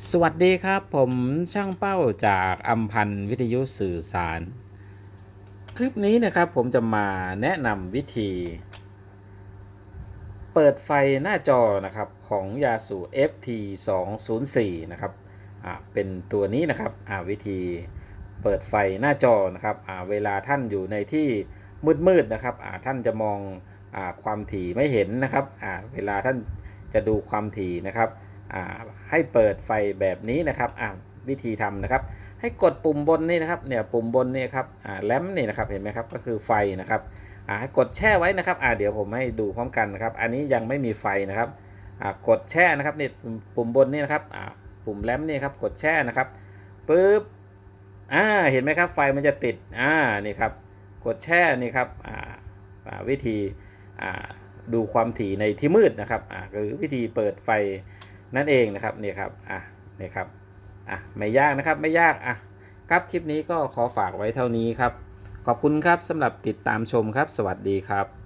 สวัสดีครับ ผมช่างเป้าจากอัมพันธ์วิทยุสื่อสาร คลิปนี้นะครับผมจะมาแนะนำวิธี เปิดไฟหน้าจอนะครับของยาสู FT 2 0 4นะครับเป็นตัวนี้นะครับวิธีเปิดไฟหน้าจอนะครับเวลาท่านอยู่ในที่มืดๆนะครับท่านจะมองอความถี่ไม่เห็นนะครับเวลาท่านจะดูความถี่นะครับ ให้เปิดไฟแบบนี้นะครับวิธีทำนะครับ ให้กดปุ่มบนนี่นะครับเนี่ยปุ่มบนนี่ครับแลมนี่นะครับเห็นไหมครับก็คือไฟนะครับให้กดแช่ไว้นะครับเดี๋ยวผมให้ดูพร้อมกันนะครับ อันนี้ยังไม่มีไฟนะครับกดแช่นะครับนี่ปุ่มบนนี่นะครับปุ่มแลมนี่ครับกดแช่นะครับปึ๊บอ่าเห็นไหมครับไฟมันจะติดอ่านี่ครับกดแช่นี่ครับอ่าวิธีอ่าดูความถี่ในที่มืดนะครับอ่าหรือวิธีเปิดไฟ นั่นเองนะครับนี่ครับอะนี่ครับอะไม่ยากนะครับไม่ยากอะครับคลิปนี้ก็ขอฝากไว้เท่านี้ครับ ขอบคุณครับสำหรับติดตามชมครับ สวัสดีครับ